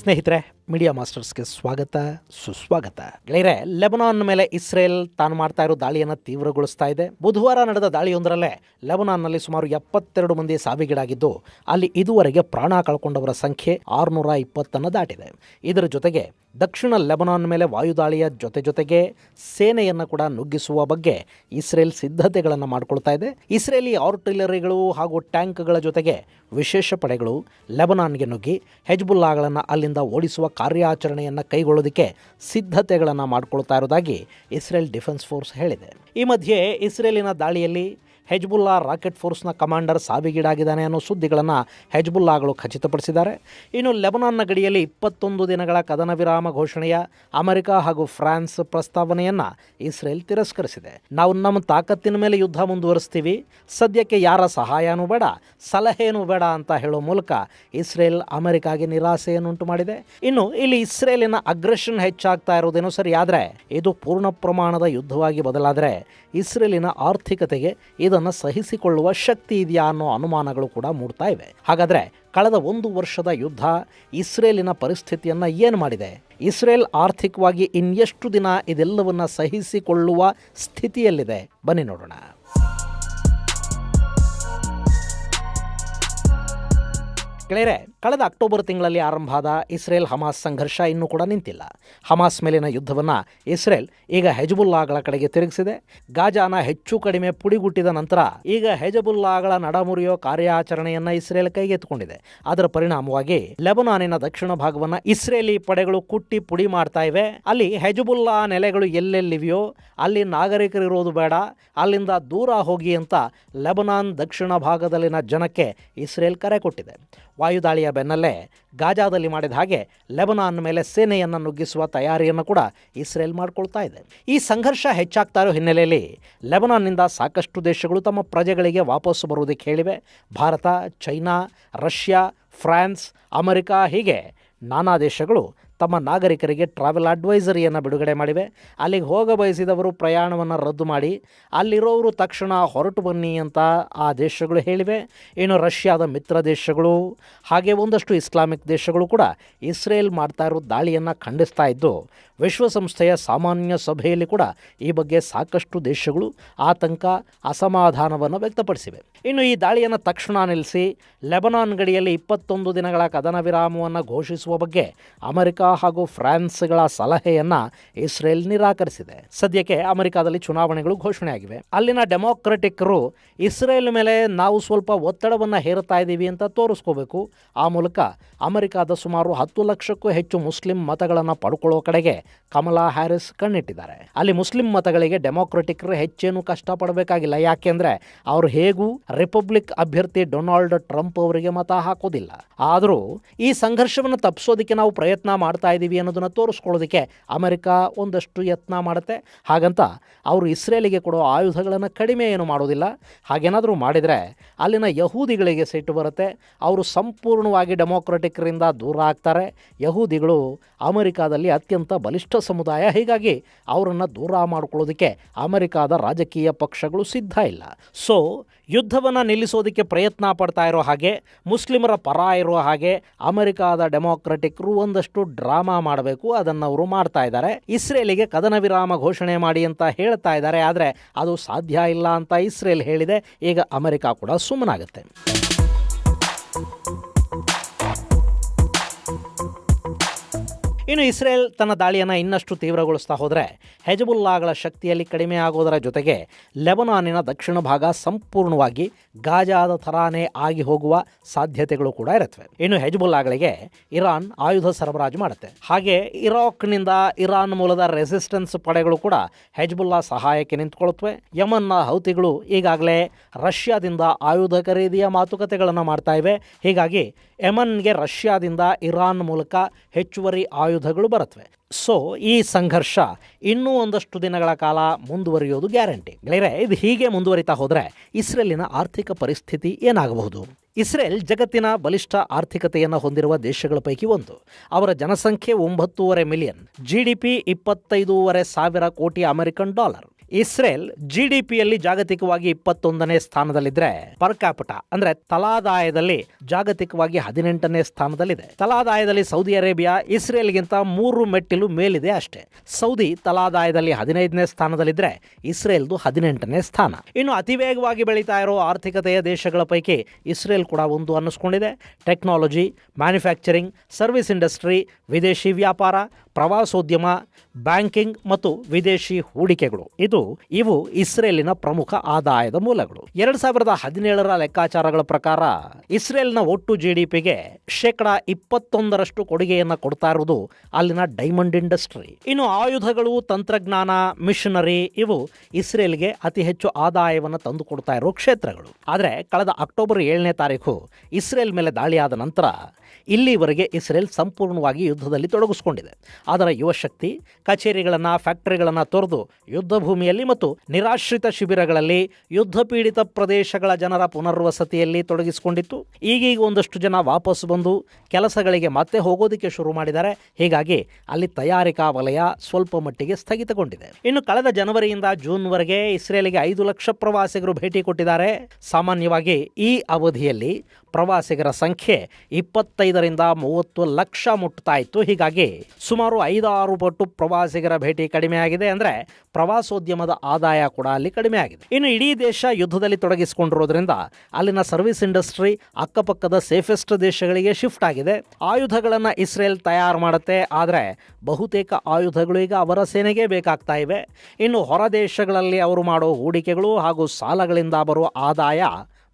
ಸ್ನೇಹಿತರೆ ಮೀಡಿಯಾ ಮಾಸ್ಟರ್ಸ್ಗೆ ಸ್ವಾಗತ, ಸುಸ್ವಾಗತ. ಗೆಳೆಯರೆ, ಲೆಬನಾನ್ ಮೇಲೆ ಇಸ್ರೇಲ್ ತಾನು ಮಾಡ್ತಾ ಇರೋ ದಾಳಿಯನ್ನು ತೀವ್ರಗೊಳಿಸ್ತಾ ಇದೆ. ಬುಧವಾರ ನಡೆದ ದಾಳಿಯೊಂದರಲ್ಲೇ ಲೆಬನಾನ್ನಲ್ಲಿ ಸುಮಾರು ಎಪ್ಪತ್ತೆರಡು ಮಂದಿ ಸಾವಿಗೀಡಾಗಿದ್ದು, ಅಲ್ಲಿ ಇದುವರೆಗೆ ಪ್ರಾಣ ಕಳ್ಕೊಂಡವರ ಸಂಖ್ಯೆ ಆರುನೂರ ಇಪ್ಪತ್ತನ್ನು ದಾಟಿದೆ. ಇದರ ಜೊತೆಗೆ ದಕ್ಷಿಣ ಲೆಬನಾನ್ ಮೇಲೆ ವಾಯುದಾಳಿಯ ಜೊತೆ ಜೊತೆಗೆ ಸೇನೆಯನ್ನು ಕೂಡ ನುಗ್ಗಿಸುವ ಬಗ್ಗೆ ಇಸ್ರೇಲ್ ಸಿದ್ಧತೆಗಳನ್ನು ಮಾಡಿಕೊಳ್ತಾ ಇದೆ. ಇಸ್ರೇಲಿ ಆರ್ಟಿಲರಿಗಳು ಹಾಗೂ ಟ್ಯಾಂಕ್ಗಳ ಜೊತೆಗೆ ವಿಶೇಷ ಪಡೆಗಳು ಲೆಬನಾನ್ಗೆ ನುಗ್ಗಿ, ಹೆಜ್ಬುಲ್ಲಾಗಳನ್ನು ಅಲ್ಲಿಂದ ಓಡಿಸುವ ಕಾರ್ಯಾಚರಣೆಯನ್ನು ಕೈಗೊಳ್ಳೋದಕ್ಕೆ ಸಿದ್ಧತೆಗಳನ್ನು ಮಾಡಿಕೊಳ್ತಾ ಇರೋದಾಗಿ ಇಸ್ರೇಲ್ ಡಿಫೆನ್ಸ್ ಫೋರ್ಸ್ ಹೇಳಿದೆ. ಈ ಮಧ್ಯೆ ಇಸ್ರೇಲಿನ ದಾಳಿಯಲ್ಲಿ ಹೆಜ್ಬುಲ್ಲಾ ರಾಕೆಟ್ ಫೋರ್ಸ್ನ ಕಮಾಂಡರ್ ಸಾವಿಗೀಡಾಗಿದ್ದಾನೆ ಅನ್ನೋ ಸುದ್ದಿಗಳನ್ನು ಹೆಜ್ಬುಲ್ಲಾಗಳು ಖಚಿತಪಡಿಸಿದ್ದಾರೆ. ಇನ್ನು ಲೆಬನಾನ್ನ ಗಡಿಯಲ್ಲಿ ಇಪ್ಪತ್ತೊಂದು ದಿನಗಳ ಕದನ ವಿರಾಮ ಘೋಷಣೆಯ ಅಮೆರಿಕ ಹಾಗೂ ಫ್ರಾನ್ಸ್ ಪ್ರಸ್ತಾವನೆಯನ್ನು ಇಸ್ರೇಲ್ ತಿರಸ್ಕರಿಸಿದೆ. ನಾವು ನಮ್ಮ ತಾಕತ್ತಿನ ಮೇಲೆ ಯುದ್ಧ ಮುಂದುವರಿಸ್ತೀವಿ. ಸದ್ಯಕ್ಕೆ ಯಾರ ಸಹಾಯನೂ ಬೇಡ ಸಲಹೆಯೂ ಬೇಡ ಅಂತ ಹೇಳೋ ಮೂಲಕ ಇಸ್ರೇಲ್ ಅಮೆರಿಕಾಗೆ ನಿರಾಸೆಯನ್ನುಂಟು ಮಾಡಿದೆ. ಇನ್ನು ಇಲ್ಲಿ ಇಸ್ರೇಲಿನ ಅಗ್ರೆಷನ್ ಹೆಚ್ಚಾಗ್ತಾ ಇರೋದೇನೋ ಸರಿ, ಆದರೆ ಇದು ಪೂರ್ಣ ಪ್ರಮಾಣದ ಯುದ್ಧವಾಗಿ ಬದಲಾದರೆ ಇಸ್ರೇಲಿನ ಆರ್ಥಿಕತೆಗೆ ಇದನ್ನು ಸಹಿಸಿಕೊಳ್ಳುವ ಶಕ್ತಿ ಇದೆಯಾ ಅನ್ನೋ ಅನುಮಾನಗಳು ಕೂಡ ಮೂಡ್ತಾ ಇವೆ. ಹಾಗಾದರೆ ಕಳೆದ ಒಂದು ವರ್ಷದ ಯುದ್ಧ ಇಸ್ರೇಲಿನ ಪರಿಸ್ಥಿತಿಯನ್ನು ಏನು ಮಾಡಿದೆ? ಇಸ್ರೇಲ್ ಆರ್ಥಿಕವಾಗಿ ಇನ್ನೆಷ್ಟು ದಿನ ಇದೆಲ್ಲವನ್ನು ಸಹಿಸಿಕೊಳ್ಳುವ ಸ್ಥಿತಿಯಲ್ಲಿದೆ? ಬನ್ನಿ ನೋಡೋಣ. ಗೆಳೆಯರೆ ಕಳೆದ ಅಕ್ಟೋಬರ್ ತಿಂಗಳಲ್ಲಿ ಆರಂಭ ಆದ ಇಸ್ರೇಲ್ ಹಮಾಸ್ ಸಂಘರ್ಷ ಇನ್ನೂ ಕೂಡ ನಿಂತಿಲ್ಲ. ಹಮಾಸ್ ಮೇಲಿನ ಯುದ್ಧವನ್ನು ಇಸ್ರೇಲ್ ಈಗ ಹೆಜಬುಲ್ಲಾಗಳ ಕಡೆಗೆ ತಿರುಗಿಸಿದೆ. ಗಾಜಾನ ಹೆಚ್ಚು ಕಡಿಮೆ ಪುಡಿಗುಟ್ಟಿದ ನಂತರ ಈಗ ಹೆಜಬುಲ್ಲಾಗಳ ನಡಮುರಿಯೋ ಕಾರ್ಯಾಚರಣೆಯನ್ನು ಇಸ್ರೇಲ್ ಕೈಗೆತ್ತಿಕೊಂಡಿದೆ. ಅದರ ಪರಿಣಾಮವಾಗಿ ಲೆಬನಾನಿನ ದಕ್ಷಿಣ ಭಾಗವನ್ನು ಇಸ್ರೇಲಿ ಪಡೆಗಳು ಕುಟ್ಟಿ ಪುಡಿ ಮಾಡ್ತಾ ಇವೆ. ಅಲ್ಲಿ ಹೆಜಬುಲ್ಲಾ ನೆಲೆಗಳು ಎಲ್ಲೆಲ್ಲಿವೆಯೋ ಅಲ್ಲಿ ನಾಗರಿಕರಿರೋದು ಬೇಡ, ಅಲ್ಲಿಂದ ದೂರ ಹೋಗಿ ಅಂತ ಲೆಬನಾನ್ ದಕ್ಷಿಣ ಭಾಗದಲ್ಲಿನ ಜನಕ್ಕೆ ಇಸ್ರೇಲ್ ಕರೆ ಕೊಟ್ಟಿದೆ. ವಾಯುದಾಳಿಯ ಬೆನ್ನಲ್ಲೇ ಗಾಜಾದಲ್ಲಿ ಮಾಡಿದ ಹಾಗೆ ಲೆಬನಾನ್ ಮೇಲೆ ಸೇನೆಯನ್ನು ನುಗ್ಗಿಸುವ ತಯಾರಿಯನ್ನು ಕೂಡ ಇಸ್ರೇಲ್ ಮಾಡಿಕೊಳ್ತಾ ಇದೆ. ಈ ಸಂಘರ್ಷ ಹೆಚ್ಚಾಗ್ತಾ ಇರೋ ಹಿನ್ನೆಲೆಯಲ್ಲಿ ಲೆಬನಾನ್ನಿಂದ ಸಾಕಷ್ಟು ದೇಶಗಳು ತಮ್ಮ ಪ್ರಜೆಗಳಿಗೆ ವಾಪಸ್ಸು ಬರುವುದಕ್ಕೆ ಹೇಳಿವೆ Bharat, China, Russia, France, America ಹೀಗೆ ನಾನಾ ದೇಶಗಳು ತಮ್ಮ ನಾಗರಿಕರಿಗೆ ಟ್ರಾವೆಲ್ ಅಡ್ವೈಸರಿಯನ್ನು ಬಿಡುಗಡೆ ಮಾಡಿವೆ. ಅಲ್ಲಿಗೆ ಹೋಗ ಬಯಸಿದವರು ಪ್ರಯಾಣವನ್ನು ರದ್ದು ಮಾಡಿ. ಅಲ್ಲಿರೋರು ತಕ್ಷಣ ಹೊರಟು ಬನ್ನಿ ಅಂತ ಆ ದೇಶಗಳು ಹೇಳಿವೆ. ಇನ್ನು ರಷ್ಯಾದ ಮಿತ್ರ ದೇಶಗಳು, ಹಾಗೆ ಒಂದಷ್ಟು ಇಸ್ಲಾಮಿಕ್ ದೇಶಗಳು ಕೂಡ ಇಸ್ರೇಲ್ ಮಾಡ್ತಾ ಇರೋ ದಾಳಿಯನ್ನು ಖಂಡಿಸ್ತಾ ಇದ್ದು, ವಿಶ್ವಸಂಸ್ಥೆಯ ಸಾಮಾನ್ಯ ಸಭೆಯಲ್ಲಿ ಕೂಡ ಈ ಬಗ್ಗೆ ಸಾಕಷ್ಟು ದೇಶಗಳು ಆತಂಕ, ಅಸಮಾಧಾನವನ್ನು ವ್ಯಕ್ತಪಡಿಸಿವೆ. ಇನ್ನು ಈ ದಾಳಿಯನ್ನು ತಕ್ಷಣ ನಿಲ್ಲಿಸಿ ಲೆಬನಾನ್ ಗಡಿಯಲ್ಲಿ ಇಪ್ಪತ್ತೊಂದು ದಿನಗಳ ಕದನ ವಿರಾಮವನ್ನು ಘೋಷಿಸುವ ಬಗ್ಗೆ ಅಮೆರಿಕ ಹಾಗೂ ಫ್ರಾನ್ಸ್ಗಳ ಸಲಹೆಯನ್ನು ಇಸ್ರೇಲ್ ನಿರಾಕರಿಸಿದೆ. ಸದ್ಯಕ್ಕೆ ಅಮೆರಿಕಾದಲ್ಲಿ ಚುನಾವಣೆಗಳು ಘೋಷಣೆಯಾಗಿವೆ. ಅಲ್ಲಿನ ಡೆಮೋಕ್ರೆಟಿಕ್ರು ಇಸ್ರೇಲ್ ಮೇಲೆ ನಾವು ಸ್ವಲ್ಪ ಒತ್ತಡವನ್ನು ಹೇರುತ್ತಾ ಇದ್ದೀವಿ ಅಂತ ತೋರಿಸ್ಕೋಬೇಕು. ಆ ಮೂಲಕ ಅಮೆರಿಕಾದ ಸುಮಾರು ಹತ್ತು ಲಕ್ಷಕ್ಕೂ ಹೆಚ್ಚು ಮುಸ್ಲಿಂ ಮತಗಳನ್ನು ಪಡ್ಕೊಳ್ಳೋ ಕಡೆಗೆ ಕಮಲಾ ಹ್ಯಾರಿಸ್ ಕಣ್ಣಿಟ್ಟಿದ್ದಾರೆ. ಅಲ್ಲಿ ಮುಸ್ಲಿಂ ಮತಗಳಿಗೆ ಡೆಮೊಕ್ರೆಟಿಕ್ರು ಹೆಚ್ಚೇನು ಕಷ್ಟಪಡಬೇಕಾಗಿಲ್ಲ. ಯಾಕೆಂದ್ರೆ ಅವರು ಹೇಗೂ ರಿಪಬ್ಲಿಕ್ ಅಭ್ಯರ್ಥಿ ಡೊನಾಲ್ಡ್ ಟ್ರಂಪ್ ಅವರಿಗೆ ಮತ ಹಾಕೋದಿಲ್ಲ. ಆದರೂ ಈ ಸಂಘರ್ಷವನ್ನು ತಪ್ಪಿಸೋದಕ್ಕೆ ನಾವು ಪ್ರಯತ್ನ ಮಾಡ್ತಾ ಇದ್ದೀವಿ ಅನ್ನೋದನ್ನು ತೋರಿಸ್ಕೊಳ್ಳೋದಕ್ಕೆ ಅಮೆರಿಕ ಒಂದಷ್ಟು ಯತ್ನ ಮಾಡುತ್ತೆ. ಹಾಗಂತ ಅವರು ಇಸ್ರೇಲಿಗೆ ಕೊಡೋ ಆಯುಧಗಳನ್ನು ಕಡಿಮೆ ಏನು ಮಾಡೋದಿಲ್ಲ. ಹಾಗೇನಾದರೂ ಮಾಡಿದರೆ ಅಲ್ಲಿನ ಯಹೂದಿಗಳಿಗೆ ಸಿಟ್ಟು ಬರುತ್ತೆ. ಅವರು ಸಂಪೂರ್ಣವಾಗಿ ಡೆಮೋಕ್ರೆಟಿಕ್ರಿಂದ ದೂರ ಆಗ್ತಾರೆ. ಯಹೂದಿಗಳು ಅಮೆರಿಕಾದಲ್ಲಿ ಅತ್ಯಂತ ಬಲಿಷ್ಠ ಸಮುದಾಯ. ಹೀಗಾಗಿ ಅವರನ್ನು ದೂರ ಮಾಡಿಕೊಳ್ಳೋದಕ್ಕೆ ಅಮೆರಿಕಾದ ರಾಜಕೀಯ ಪಕ್ಷಗಳು ಸಿದ್ಧ ಇಲ್ಲ. ಸೊ ಯುದ್ಧವನ್ನು ನಿಲ್ಲಿಸೋದಕ್ಕೆ ಪ್ರಯತ್ನ ಪಡ್ತಾ ಇರೋ ಹಾಗೆ, ಮುಸ್ಲಿಮರ ಪರ ಇರೋ ಹಾಗೆ, ಅಮೆರಿಕಾದ ಡೆಮೋಕ್ರೆಟಿಕ್ರು ಒಂದಷ್ಟು ಡ್ರಾಮಾ ಮಾಡಬೇಕು, ಅದನ್ನು ಅವರು ಮಾಡ್ತಾ ಇದ್ದಾರೆ. ಇಸ್ರೇಲಿಗೆ ಕದನ ವಿರಾಮ ಘೋಷಣೆ ಮಾಡಿ ಅಂತ ಹೇಳ್ತಾ ಇದ್ದಾರೆ, ಆದರೆ ಅದು ಸಾಧ್ಯ ಇಲ್ಲ ಅಂತ ಇಸ್ರೇಲ್ ಹೇಳಿದೆ. ಈಗ ಅಮೆರಿಕ ಕೂಡ ಸುಮ್ಮನಾಗುತ್ತೆ. ಇನ್ನು ಇಸ್ರೇಲ್ ತನ್ನ ದಾಳಿಯನ್ನು ಇನ್ನಷ್ಟು ತೀವ್ರಗೊಳಿಸ್ತಾ ಹೋದರೆ ಹೆಜಬುಲ್ಲಾಗಳ ಶಕ್ತಿಯಲ್ಲಿ ಕಡಿಮೆ ಆಗೋದರ ಜೊತೆಗೆ ಲೆಬನಾನಿನ ದಕ್ಷಿಣ ಭಾಗ ಸಂಪೂರ್ಣವಾಗಿ ಗಾಜಾದ ಥರಾನೇ ಆಗಿ ಹೋಗುವ ಸಾಧ್ಯತೆಗಳು ಕೂಡ ಇರುತ್ತವೆ. ಇನ್ನು ಹೆಜಬುಲ್ಲಾಗಳಿಗೆ ಇರಾನ್ ಆಯುಧ ಸರಬರಾಜು ಮಾಡುತ್ತೆ. ಹಾಗೆ ಇರಾಕ್ನಿಂದ ಇರಾನ್ ಮೂಲದ ರೆಸಿಸ್ಟೆನ್ಸ್ ಪಡೆಗಳು ಕೂಡ ಹೆಜ್ಬುಲ್ಲಾ ಸಹಾಯಕ್ಕೆ ನಿಂತುಕೊಳ್ಳುತ್ತವೆ. ಯಮನ್ನ ಹೌತಿಗಳು ಈಗಾಗಲೇ ರಷ್ಯಾದಿಂದ ಆಯುಧ ಖರೀದಿಯ ಮಾತುಕತೆಗಳನ್ನು ಮಾಡ್ತಾ ಇವೆ. ಹೀಗಾಗಿ ಯಮನ್ಗೆ ರಷ್ಯಾದಿಂದ ಇರಾನ್ ಮೂಲಕ ಹೆಚ್ಚುವರಿ ಆಯುಧಗಳು ಬರುತ್ತವೆ. ಸೊ ಈ ಸಂಘರ್ಷ ಇನ್ನೂ ಒಂದಷ್ಟು ದಿನಗಳ ಕಾಲ ಮುಂದುವರಿಯೋದು ಗ್ಯಾರಂಟಿ. ಗೆಳೆಯರೆ, ಇದು ಹೀಗೆ ಮುಂದುವರಿತಾ ಹೋದರೆ ಇಸ್ರೇಲಿನ ಆರ್ಥಿಕ ಪರಿಸ್ಥಿತಿ ಏನಾಗಬಹುದು? ಇಸ್ರೇಲ್ ಜಗತ್ತಿನ ಬಲಿಷ್ಠ ಆರ್ಥಿಕತೆಯನ್ನು ಹೊಂದಿರುವ ದೇಶಗಳ ಪೈಕಿ ಒಂದು. ಅವರ ಜನಸಂಖ್ಯೆ ಒಂಬತ್ತೂವರೆ ಮಿಲಿಯನ್ ಜಿ ಡಿ ಪಿ ಇಪ್ಪತ್ತೈದೂವರೆ ಸಾವಿರ ಕೋಟಿ American dollar. Israel G D ಪಿಯಲ್ಲಿ ಜಾಗತಿಕವಾಗಿ ಇಪ್ಪತ್ತೊಂದನೇ ಸ್ಥಾನದಲ್ಲಿದ್ರೆ ಪರ್ ಕ್ಯಾಪಿಟ ಅಂದ್ರೆ ತಲಾದಾಯದಲ್ಲಿ ಜಾಗತಿಕವಾಗಿ ಹದಿನೆಂಟನೇ ಸ್ಥಾನದಲ್ಲಿದೆ. ತಲಾದಾಯದಲ್ಲಿ ಸೌದಿ ಅರೇಬಿಯಾ ಇಸ್ರೇಲ್ಗಿಂತ ಮೂರು ಮೆಟ್ಟಿಲು ಮೇಲಿದೆ ಅಷ್ಟೇ. ಸೌದಿ ತಲಾದಾಯದಲ್ಲಿ ಹದಿನೈದನೇ ಸ್ಥಾನದಲ್ಲಿದ್ರೆ ಇಸ್ರೇಲ್ದು ಹದಿನೆಂಟನೇ ಸ್ಥಾನ. ಇನ್ನು ಅತಿ ವೇಗವಾಗಿ ಬೆಳೀತಾ ಇರೋ ಆರ್ಥಿಕತೆಯ ದೇಶಗಳ ಪೈಕಿ ಇಸ್ರೇಲ್ ಕೂಡ ಒಂದು ಅನ್ನಿಸ್ಕೊಂಡಿದೆ. ಟೆಕ್ನಾಲಜಿ, ಮ್ಯಾನುಫ್ಯಾಕ್ಚರಿಂಗ್, ಸರ್ವಿಸ್ ಇಂಡಸ್ಟ್ರಿ, ವಿದೇಶಿ ವ್ಯಾಪಾರ, ಪ್ರವಾಸೋದ್ಯಮ, ಬ್ಯಾಂಕಿಂಗ್ ಮತ್ತು ವಿದೇಶಿ ಹೂಡಿಕೆಗಳು. ಇದು ಇವು ಇಸ್ರೇಲಿನ ಪ್ರಮುಖ ಆದಾಯದ ಮೂಲಗಳು. ಎರಡ್ ಸಾವಿರದ ಹದಿನೇಳರ ಲೆಕ್ಕಾಚಾರಗಳ ಪ್ರಕಾರ ಇಸ್ರೇಲ್ನ ಒಟ್ಟು ಜಿಡಿಪಿಗೆ ಶೇಕಡ ಇಪ್ಪತ್ತೊಂದರಷ್ಟು ಕೊಡುಗೆಯನ್ನು ಕೊಡ್ತಾ ಇರುವುದು ಅಲ್ಲಿನ ಡೈಮಂಡ್ ಇಂಡಸ್ಟ್ರಿ. ಇನ್ನು ಆಯುಧಗಳು, ತಂತ್ರಜ್ಞಾನ, ಮಿಷನರಿ ಇವು ಇಸ್ರೇಲ್ಗೆ ಅತಿ ಹೆಚ್ಚು ಆದಾಯವನ್ನು ತಂದು ಕೊಡ್ತಾ ಇರೋ ಕ್ಷೇತ್ರಗಳು. ಆದರೆ ಕಳೆದ ಅಕ್ಟೋಬರ್ ಏಳನೇ ತಾರೀಕು ಇಸ್ರೇಲ್ ಮೇಲೆ ದಾಳಿಯಾದ ನಂತರ ಇಲ್ಲಿವರೆಗೆ ಇಸ್ರೇಲ್ ಸಂಪೂರ್ಣವಾಗಿ ಯುದ್ಧದಲ್ಲಿ ತೊಡಗಿಸಿಕೊಂಡಿದೆ. ಅದರ ಯುವಶಕ್ತಿ ಕಚೇರಿಗಳನ್ನು, ಫ್ಯಾಕ್ಟರಿಗಳನ್ನು ತೊರೆದು ಯುದ್ಧ ಭೂಮಿಯಲ್ಲಿ ಮತ್ತು ನಿರಾಶ್ರಿತ ಶಿಬಿರಗಳಲ್ಲಿ ಯುದ್ಧ ಪೀಡಿತ ಪ್ರದೇಶಗಳ ಜನರ ಪುನರ್ವಸತಿಯಲ್ಲಿ ತೊಡಗಿಸಿಕೊಂಡಿತ್ತು. ಈಗೀಗ ಒಂದಷ್ಟು ಜನ ವಾಪಸ್ ಬಂದು ಕೆಲಸಗಳಿಗೆ ಮತ್ತೆ ಹೋಗೋದಕ್ಕೆ ಶುರು ಮಾಡಿದ್ದಾರೆ. ಹೀಗಾಗಿ ಅಲ್ಲಿ ತಯಾರಿಕಾ ವಲಯ ಸ್ವಲ್ಪ ಮಟ್ಟಿಗೆ ಸ್ಥಗಿತಗೊಂಡಿದೆ. ಇನ್ನು ಕಳೆದ ಜನವರಿಯಿಂದ ಜೂನ್ವರೆಗೆ ಇಸ್ರೇಲ್ಗೆ ಐದು ಲಕ್ಷ ಪ್ರವಾಸಿಗರು ಭೇಟಿ ಕೊಟ್ಟಿದ್ದಾರೆ. ಸಾಮಾನ್ಯವಾಗಿ ಈ ಅವಧಿಯಲ್ಲಿ ಪ್ರವಾಸಿಗರ ಸಂಖ್ಯೆ ಇಪ್ಪತ್ತೈದರಿಂದ ಮೂವತ್ತು ಲಕ್ಷ ಮುಟ್ತಾ ಇತ್ತು ಹೀಗಾಗಿ ಸುಮಾರು ಐದಾರು ಪಟ್ಟು ಪ್ರವಾಸಿಗರ ಭೇಟಿ ಕಡಿಮೆ ಆಗಿದೆ ಅಂದರೆ ಪ್ರವಾಸೋದ್ಯಮದ ಆದಾಯ ಕೂಡ ಅಲ್ಲಿ ಕಡಿಮೆ ಆಗಿದೆ. ಇನ್ನು ಇಡೀ ದೇಶ ಯುದ್ಧದಲ್ಲಿ ತೊಡಗಿಸಿಕೊಂಡಿರೋದ್ರಿಂದ ಅಲ್ಲಿನ ಸರ್ವಿಸ್ ಇಂಡಸ್ಟ್ರಿ ಅಕ್ಕಪಕ್ಕದ ಸೇಫೆಸ್ಟ್ ದೇಶಗಳಿಗೆ ಶಿಫ್ಟ್ ಆಗಿದೆ. ಆಯುಧಗಳನ್ನು ಇಸ್ರೇಲ್ ತಯಾರು ಮಾಡುತ್ತೆ. ಆದರೆ ಬಹುತೇಕ ಆಯುಧಗಳು ಈಗ ಅವರ ಸೇನೆಗೆ ಬೇಕಾಗ್ತಾ ಇವೆ. ಇನ್ನು ಹೊರ ದೇಶಗಳಲ್ಲಿ ಅವರು ಮಾಡೋ ಹೂಡಿಕೆಗಳು ಹಾಗೂ ಸಾಲಗಳಿಂದ ಬರುವ ಆದಾಯ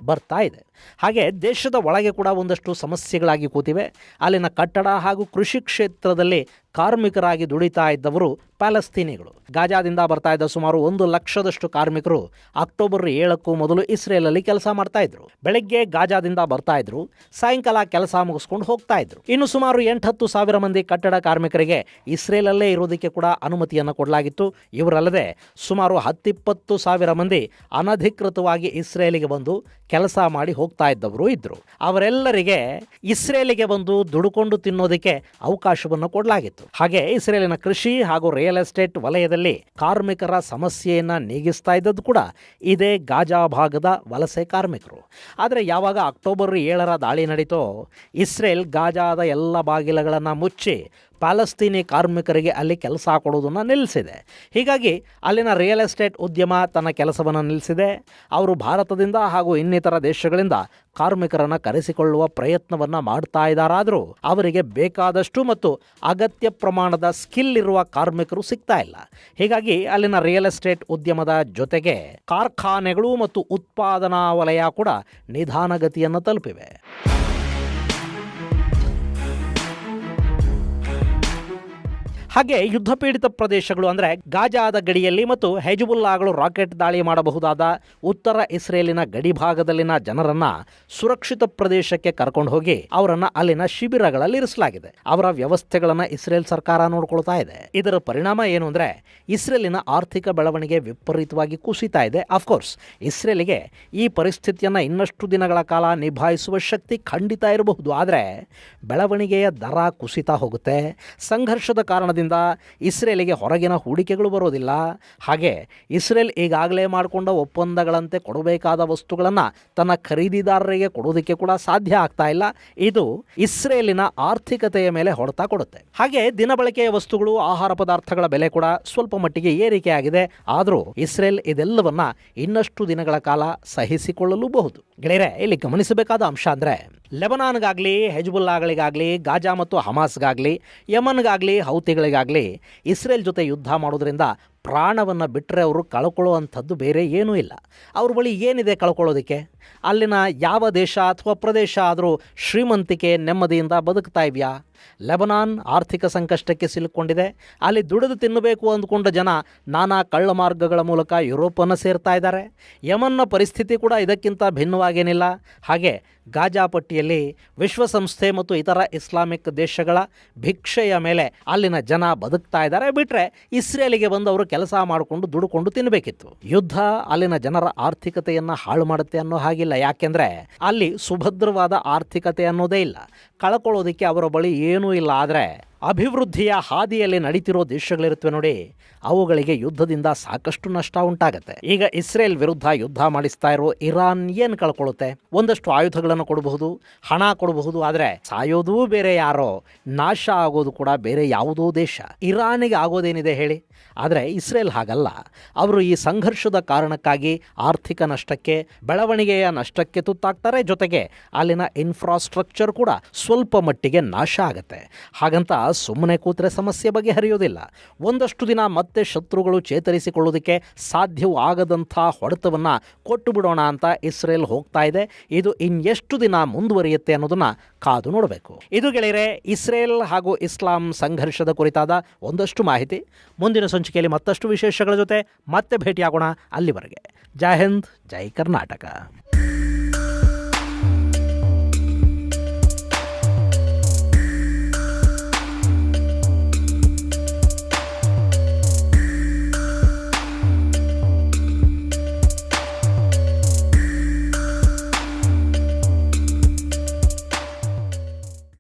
ಬರ್ತಾ ಇದೆ. ಹಾಗೆ ದೇಶದ ಒಳಗೆ ಕೂಡ ಒಂದಷ್ಟು ಸಮಸ್ಯೆಗಳಾಗಿ ಕೂತಿವೆ. ಅಲ್ಲಿನ ಕಟ್ಟಡ ಹಾಗೂ ಕೃಷಿ ಕ್ಷೇತ್ರದಲ್ಲಿ ಕಾರ್ಮಿಕರಾಗಿ ದುಡಿತಾ ಇದ್ದವರು ಪ್ಯಾಲೆಸ್ತೀನಿಗಳು. ಗಾಜಾದಿಂದ ಬರ್ತಾ ಇದ್ದ ಸುಮಾರು ಒಂದು ಲಕ್ಷದಷ್ಟು ಕಾರ್ಮಿಕರು ಅಕ್ಟೋಬರ್ ಏಳಕ್ಕೂ ಮೊದಲು ಇಸ್ರೇಲಲ್ಲಿ ಕೆಲಸ ಮಾಡ್ತಾ ಇದ್ರು. ಬೆಳಗ್ಗೆ ಗಾಜಾದಿಂದ ಬರ್ತಾ ಇದ್ರು. ಸಾಯಂಕಾಲ ಕೆಲಸ ಮುಗಿಸ್ಕೊಂಡು ಹೋಗ್ತಾ ಇದ್ರು. ಇನ್ನು ಸುಮಾರು ಎಂಟತ್ತು ಸಾವಿರ ಮಂದಿ ಕಟ್ಟಡ ಕಾರ್ಮಿಕರಿಗೆ ಇಸ್ರೇಲಲ್ಲೇ ಇರೋದಕ್ಕೆ ಕೂಡ ಅನುಮತಿಯನ್ನು ಕೊಡಲಾಗಿತ್ತು. ಇವರಲ್ಲದೆ ಸುಮಾರು ಹತ್ತಿಪ್ಪತ್ತು ಸಾವಿರ ಮಂದಿ ಅನಧಿಕೃತವಾಗಿ ಇಸ್ರೇಲಿಗೆ ಬಂದು ಕೆಲಸ ಮಾಡಿ ಇದ್ದವರು ಇದ್ದರು ಅವರೆಲ್ಲರಿಗೆ ಇಸ್ರೇಲಿಗೆ ಬಂದು ದುಡುಕೊಂಡು ತಿನ್ನೋದಕ್ಕೆ ಅವಕಾಶವನ್ನು ಕೊಡಲಾಗಿತ್ತು. ಹಾಗೆ ಇಸ್ರೇಲಿನ ಕೃಷಿ ಹಾಗೂ ರಿಯಲ್ ಎಸ್ಟೇಟ್ ವಲಯದಲ್ಲಿ ಕಾರ್ಮಿಕರ ಸಮಸ್ಯೆಯನ್ನು ನೀಗಿಸ್ತಾ ಇದ್ದದ್ದು ಕೂಡ ಇದೇ ಗಾಜಾ ಭಾಗದ ವಲಸೆ ಕಾರ್ಮಿಕರು. ಆದರೆ ಯಾವಾಗ ಅಕ್ಟೋಬರ್ ಏಳರ ದಾಳಿ ನಡೀತೋ ಇಸ್ರೇಲ್ ಗಾಜಾದ ಎಲ್ಲ ಬಾಗಿಲುಗಳನ್ನು ಮುಚ್ಚಿ ಪ್ಯಾಲೆಸ್ತೀನಿ ಕಾರ್ಮಿಕರಿಗೆ ಅಲ್ಲಿ ಕೆಲಸ ಕೊಡೋದನ್ನು ನಿಲ್ಲಿಸಿದೆ. ಹೀಗಾಗಿ ಅಲ್ಲಿನ ರಿಯಲ್ ಎಸ್ಟೇಟ್ ಉದ್ಯಮ ತನ್ನ ಕೆಲಸವನ್ನು ನಿಲ್ಲಿಸಿದೆ. ಅವರು ಭಾರತದಿಂದ ಹಾಗೂ ಇನ್ನಿತರ ದೇಶಗಳಿಂದ ಕಾರ್ಮಿಕರನ್ನು ಕರೆಸಿಕೊಳ್ಳುವ ಪ್ರಯತ್ನವನ್ನು ಮಾಡ್ತಾ ಇದ್ದಾರಾದರೂ ಅವರಿಗೆ ಬೇಕಾದಷ್ಟು ಮತ್ತು ಅಗತ್ಯ ಪ್ರಮಾಣದ ಸ್ಕಿಲ್ ಇರುವ ಕಾರ್ಮಿಕರು ಸಿಗ್ತಾ ಇಲ್ಲ. ಹೀಗಾಗಿ ಅಲ್ಲಿನ ರಿಯಲ್ ಎಸ್ಟೇಟ್ ಉದ್ಯಮದ ಜೊತೆಗೆ ಕಾರ್ಖಾನೆಗಳು ಮತ್ತು ಉತ್ಪಾದನಾ ವಲಯ ಕೂಡ ನಿಧಾನಗತಿಯನ್ನು ತಲುಪಿವೆ. ಹಾಗೆ ಯುದ್ಧ ಪೀಡಿತ ಪ್ರದೇಶಗಳು ಅಂದರೆ ಗಾಜಾದ ಗಡಿಯಲ್ಲಿ ಮತ್ತು ಹೆಜಬುಲ್ಲಾಗಳು ರಾಕೆಟ್ ದಾಳಿ ಮಾಡಬಹುದಾದ ಉತ್ತರ ಇಸ್ರೇಲಿನ ಗಡಿ ಭಾಗದಲ್ಲಿನ ಜನರನ್ನ ಸುರಕ್ಷಿತ ಪ್ರದೇಶಕ್ಕೆ ಕರ್ಕೊಂಡು ಹೋಗಿ ಅವರನ್ನ ಅಲ್ಲಿನ ಶಿಬಿರಗಳಲ್ಲಿ ಇರಿಸಲಾಗಿದೆ. ಅವರ ವ್ಯವಸ್ಥೆಗಳನ್ನ ಇಸ್ರೇಲ್ ಸರ್ಕಾರ ನೋಡ್ಕೊಳ್ತಾ ಇದೆ. ಇದರ ಪರಿಣಾಮ ಏನು ಅಂದ್ರೆ ಇಸ್ರೇಲಿನ ಆರ್ಥಿಕ ಬೆಳವಣಿಗೆ ವಿಪರೀತವಾಗಿ ಕುಸಿತಾ ಇದೆ. ಅಫ್ಕೋರ್ಸ್ ಇಸ್ರೇಲಿಗೆ ಈ ಪರಿಸ್ಥಿತಿಯನ್ನು ಇನ್ನಷ್ಟು ದಿನಗಳ ಕಾಲ ನಿಭಾಯಿಸುವ ಶಕ್ತಿ ಖಂಡಿತ ಇರಬಹುದು. ಆದರೆ ಬೆಳವಣಿಗೆಯ ದರ ಕುಸಿತ ಹೋಗುತ್ತೆ. ಸಂಘರ್ಷದ ಕಾರಣದಿಂದ ಇಸ್ರೇಲಿಗೆ ಹೊರಗಿನ ಹೂಡಿಕೆಗಳು ಬರೋದಿಲ್ಲ. ಹಾಗೆ ಇಸ್ರೇಲ್ ಈಗಾಗಲೇ ಮಾಡಿಕೊಂಡ ಒಪ್ಪಂದಗಳಂತೆ ಕೊಡಬೇಕಾದ ವಸ್ತುಗಳನ್ನು ತನ್ನ ಖರೀದಿದಾರರಿಗೆ ಕೊಡೋದಕ್ಕೆ ಕೂಡ ಸಾಧ್ಯ ಆಗ್ತಾ ಇಲ್ಲ. ಇದು ಇಸ್ರೇಲಿನ ಆರ್ಥಿಕತೆಯ ಮೇಲೆ ಹೊಡೆತ ಕೊಡುತ್ತೆ. ಹಾಗೆ ದಿನಬಳಕೆಯ ವಸ್ತುಗಳು, ಆಹಾರ ಪದಾರ್ಥಗಳ ಬೆಲೆ ಕೂಡ ಸ್ವಲ್ಪ ಮಟ್ಟಿಗೆ ಏರಿಕೆಯಾಗಿದೆ. ಆದರೂ ಇಸ್ರೇಲ್ ಇದೆಲ್ಲವನ್ನ ಇನ್ನಷ್ಟು ದಿನಗಳ ಕಾಲ ಸಹಿಸಿಕೊಳ್ಳಲೂಬಹುದು. ಗೆಳೆಯರೆ, ಇಲ್ಲಿ ಗಮನಿಸಬೇಕಾದ ಅಂಶ ಅಂದ್ರೆ ಲೆಬನಾನ್ಗಾಗಲಿ, ಹೆಜ್ಬುಲ್ಲಾಗಳಿಗಾಗಲಿ, ಗಾಜಾ ಮತ್ತು ಹಮಾಸ್ಗಾಗಲಿ, ಯಮನ್ಗಾಗಲಿ, ಹೌತಿಗಳಿಗಾಗಲಿ ಇಸ್ರೇಲ್ ಜೊತೆ ಯುದ್ಧ ಮಾಡೋದ್ರಿಂದ ಪ್ರಾಣವನ್ನು ಬಿಟ್ಟರೆ ಅವರು ಕಳ್ಕೊಳ್ಳುವಂಥದ್ದು ಬೇರೆ ಏನೂ ಇಲ್ಲ. ಅವ್ರ ಬಳಿ ಏನಿದೆ ಕಳ್ಕೊಳ್ಳೋದಕ್ಕೆ? ಅಲ್ಲಿನ ಯಾವ ದೇಶ ಅಥವಾ ಪ್ರದೇಶ ಆದರೂ ಶ್ರೀಮಂತಿಕೆ ನೆಮ್ಮದಿಯಿಂದ ಬದುಕ್ತಾ ಇದೆಯಾ? ಲೆಬನಾನ್ ಆರ್ಥಿಕ ಸಂಕಷ್ಟಕ್ಕೆ ಸಿಲುಕೊಂಡಿದೆ. ಅಲ್ಲಿ ದುಡಿದು ತಿನ್ನಬೇಕು ಅಂದ್ಕೊಂಡ ಜನ ನಾನಾ ಕಳ್ಳ ಮಾರ್ಗಗಳ ಮೂಲಕ ಯುರೋಪನ್ನು ಸೇರ್ತಾ ಇದ್ದಾರೆ. ಯಮನ್ನ ಪರಿಸ್ಥಿತಿ ಕೂಡ ಇದಕ್ಕಿಂತ ಭಿನ್ನವಾಗೇನಿಲ್ಲ. ಹಾಗೆ ಗಾಜಾ ಪಟ್ಟಿಯಲ್ಲಿ ವಿಶ್ವಸಂಸ್ಥೆ ಮತ್ತು ಇತರ ಇಸ್ಲಾಮಿಕ್ ದೇಶಗಳ ಭಿಕ್ಷೆಯ ಮೇಲೆ ಅಲ್ಲಿನ ಜನ ಬದುಕ್ತಾ ಇದ್ದಾರೆ. ಬಿಟ್ಟರೆ ಇಸ್ರೇಲಿಗೆ ಬಂದು ಅವರು ಕೆಲಸ ಮಾಡಿಕೊಂಡು ದುಡುಕೊಂಡು ತಿನ್ನಬೇಕಿತ್ತು ಯುದ್ಧ ಅಲ್ಲಿನ ಜನರ ಆರ್ಥಿಕತೆಯನ್ನು ಹಾಳು ಮಾಡುತ್ತೆ ಅನ್ನೋ ಹಾಗಿಲ್ಲ ಯಾಕೆಂದರೆ ಅಲ್ಲಿ ಸುಭದ್ರವಾದ ಆರ್ಥಿಕತೆ ಅನ್ನೋದೇ ಇಲ್ಲ. ಕಳ್ಕೊಳ್ಳೋದಕ್ಕೆ ಅವರ ಬಳಿ ಏನೂ ಇಲ್ಲ. ಆದರೆ ಅಭಿವೃದ್ಧಿಯ ಹಾದಿಯಲ್ಲಿ ನಡೀತಿರೋ ದೇಶಗಳಿರುತ್ತವೆ ನೋಡಿ, ಅವುಗಳಿಗೆ ಯುದ್ಧದಿಂದ ಸಾಕಷ್ಟು ನಷ್ಟ ಉಂಟಾಗುತ್ತೆ. ಈಗ ಇಸ್ರೇಲ್ ವಿರುದ್ಧ ಯುದ್ಧ ಮಾಡಿಸ್ತಾ ಇರೋ ಇರಾನ್ ಏನು ಕಳ್ಕೊಳ್ಳುತ್ತೆ? ಒಂದಷ್ಟು ಆಯುಧಗಳನ್ನು ಕೊಡಬಹುದು, ಹಣ ಕೊಡಬಹುದು, ಆದರೆ ಸಾಯೋದೂ ಬೇರೆ ಯಾರೋ, ನಾಶ ಆಗೋದು ಕೂಡ ಬೇರೆ ಯಾವುದೋ ದೇಶ. ಇರಾನಿಗೆ ಆಗೋದೇನಿದೆ ಹೇಳಿ? ಆದರೆ ಇಸ್ರೇಲ್ ಹಾಗಲ್ಲ. ಅವರು ಈ ಸಂಘರ್ಷದ ಕಾರಣಕ್ಕಾಗಿ ಆರ್ಥಿಕ ನಷ್ಟಕ್ಕೆ, ಬೆಳವಣಿಗೆಯ ನಷ್ಟಕ್ಕೆ ತುತ್ತಾಗ್ತಾರೆ, ಜೊತೆಗೆ ಅಲ್ಲಿನ ಇನ್ಫ್ರಾಸ್ಟ್ರಕ್ಚರ್ ಕೂಡ ಸ್ವಲ್ಪ ಮಟ್ಟಿಗೆ ನಾಶ ಆಗುತ್ತೆ. ಹಾಗಂತ ಸುಮ್ಮನೆ ಕೂತ್ರೆ ಸಮಸ್ಯೆ ಬಗೆಹರಿಯೋದಿಲ್ಲ ಒಂದಷ್ಟು ದಿನ ಮತ್ತೆ ಶತ್ರುಗಳು ಚೇತರಿಸಿಕೊಳ್ಳೋದಕ್ಕೆ ಸಾಧ್ಯವೂ ಆಗದಂಥ ಹೊಡೆತವನ್ನು ಕೊಟ್ಟು ಬಿಡೋಣ ಅಂತ ಇಸ್ರೇಲ್ ಹೋಗ್ತಾ ಇದೆ. ಇದು ಇನ್ನೆಷ್ಟು ದಿನ ಮುಂದುವರಿಯುತ್ತೆ ಅನ್ನೋದನ್ನು ಕಾದು ನೋಡಬೇಕು. ಇದು ಗೆಳೆಯರೆ, ಇಸ್ರೇಲ್ ಹಾಗೂ ಇಸ್ಲಾಂ ಸಂಘರ್ಷದ ಕುರಿತಾದ ಒಂದಷ್ಟು ಮಾಹಿತಿ. ಮುಂದಿನ ಸಂಚಿಕೆಯಲ್ಲಿ ಮತ್ತಷ್ಟು ವಿಶೇಷಗಳ ಜೊತೆ ಮತ್ತೆ ಭೇಟಿಯಾಗೋಣ ಅಲ್ಲಿವರೆಗೆ. ಜೈ ಹಿಂದ್, ಜೈ ಕರ್ನಾಟಕ.